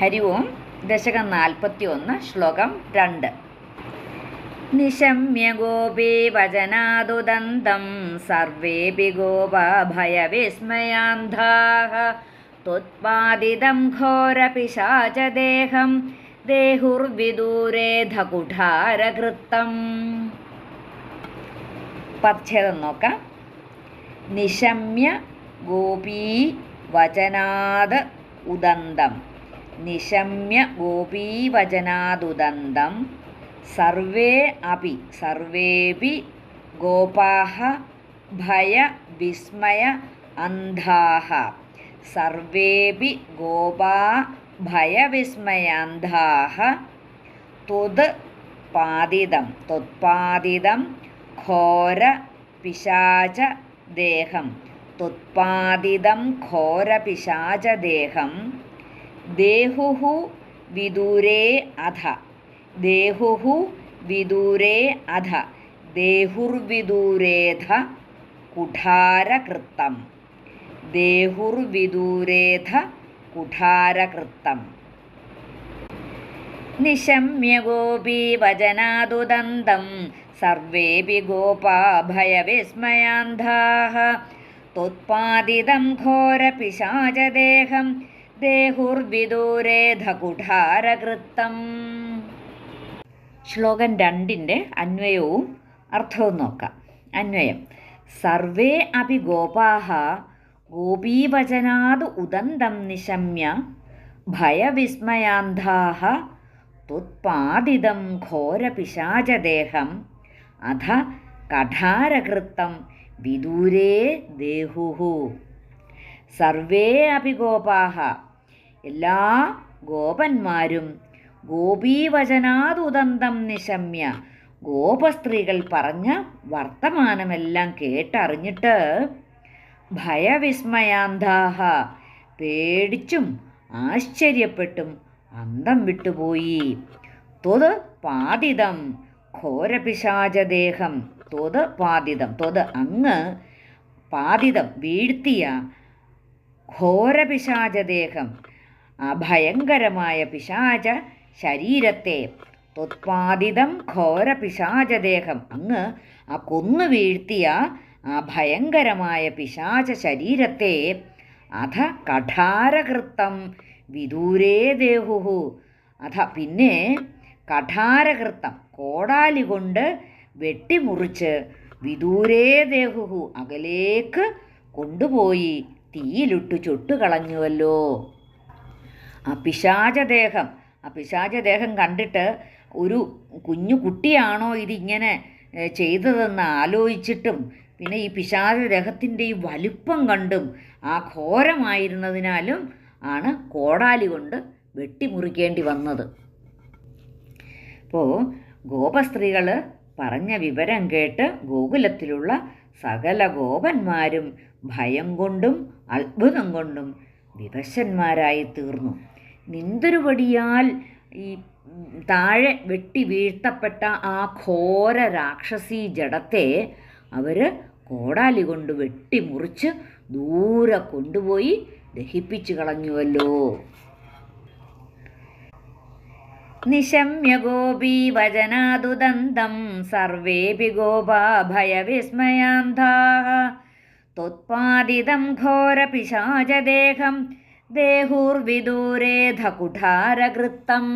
ഹരി ഓം ദശകം നാൽപ്പത്തി ഒന്ന് ശ്ലോകം രണ്ട് നിശമ്യ ഗോപീ വചനാദുദന്തം സർവേപി ഗോപഭയവിസ്മയാന്ധാः त्वत्पादिदं घोरपिशाचदेहं ദേഹുർവിദൂരേധ കുഠാരകൃത്തം പദ്ഛേദം നോക്കാം നിശമ്യ ഗോപീ വചനാത് ഉദന്തം നിശമ്യ ഗോപീവചനാദുദന്തം സർവേ അപി സർവേപി ഗോപാഹ ഭയ വിസ്മയ അന്ധാഹ സർവേപി ഗോപാ ഭയവിസ്മയാന്ധാഹ ത്വത് പാതിതം ത്വത്പാതിതം ഘോര പിശാച ദേഹം ത്വത്പാതിതം ഘോര പിശാച ദേഹം ദേഹുഹു വിദൂരേ അധ. ദേഹുഹു വിദൂരേ അധ. ദേഹുർവിദൂരേധ കുഠാരകൃത്തം. ദേഹുർവിദൂരേധ കുഠാരകൃത്തം. നിശമ്യ ഗോപീവചനാദുദന്തം സർവേപി ഗോപാ ഭയവിസ്മയാന്ധാ ത്വത്പാദിതം ഘോരപിശാചദേഹം. ദേഹുർവിദൂരേധ കുഠാരകൃത്തം ശ്ലോകം രണ്ടിന്റെ അന്വയവും അർത്ഥവും നോക്കാം. അന്വയം. സർവേ അപി ഗോപാഹ ഗോപീവചനാത് ഉദന്തം നിശമ്യ ഭയവിസ്മയാന്ധാഹ തുത്പാദിതം ഘോരപിശാചദേഹം അധ കഠാരകൃത്തം വിദൂരേ ദേഹുഹു സർവേ അപി ഗോപാഹ എല്ലാ ഗോപന്മാരും ഗോപീവചനാതുദന്തം നിശമ്യ. ഗോപസ്ത്രീകൾ പറഞ്ഞ വർത്തമാനമെല്ലാം കേട്ടറിഞ്ഞിട്ട് ഭയവിസ്മയാന്താഹ. പേടിച്ചും ആശ്ചര്യപ്പെട്ടും അന്തം വിട്ടുപോയി. ത്വത് പാതിതം ഘോരപിശാചദേഹം. ത്വത് പാതിതം ത്വത് അങ്ങ് പാതിതം വീഴ്ത്തിയ ഘോരപിശാചദേഹം. ആ ഭയങ്കരമായ പിശാച ശരീരത്തെ ത്വത്പാദിതം ഘോരപിശാചദേഹം അങ്ങ് ആ കൊന്നു വീഴ്ത്തിയ ആ ഭയങ്കരമായ പിശാച ശരീരത്തെ അധ കഠാരകൃത്തം വിദൂരേ ദേഹുഹു. അധ പിന്നെ കഠാരകൃത്തം കോടാലി കൊണ്ട് വെട്ടിമുറിച്ച് വിദൂരേ ദേഹുഹു അകലേക്ക് കൊണ്ടുപോയി തീയിലിട്ടു ചുട്ടുകളഞ്ഞുവല്ലോ. ആ പിശാചദേഹം ആ പിശാചദേഹം കണ്ടിട്ട് ഒരു കുഞ്ഞു കുട്ടിയാണോ ഇതിങ്ങനെ ചെയ്തതെന്ന് ആലോചിച്ചിട്ടും പിന്നെ ഈ പിശാചദേഹത്തിന്റെ ഈ വലിപ്പം കണ്ടും ആ ഘോരമായിരുന്നതിനാലും ആണ് കോടാലി കൊണ്ട് വെട്ടിമുറിക്കേണ്ടി വന്നത്. അപ്പോൾ ഗോപസ്ത്രീകൾ പറഞ്ഞ വിവരം കേട്ട് ഗോകുലത്തിലുള്ള സകല ഗോപന്മാരും ഭയം കൊണ്ടും അത്ഭുതം കൊണ്ടും വിവശന്മാരായി തീർന്നു. നിന്തൊരുപടിയാൽ ഈ താഴെ വെട്ടി വീഴ്ത്തപ്പെട്ട ആ ഘോര രാക്ഷസി ജഡത്തെ അവർ കോടാലി കൊണ്ട് വെട്ടിമുറിച്ച് ദൂരെ കൊണ്ടുപോയി ദഹിപ്പിച്ചു കളഞ്ഞുവല്ലോ. നിശമ്യ ഗോപീ വചനാദുദന്തം സർവേപി ഗോപാ ഭയവിസ്മയാന്ധാः त्वत्पादिदं घोरपिशाचदेहं देहुर्विदूरेध कुठारकृत्तम्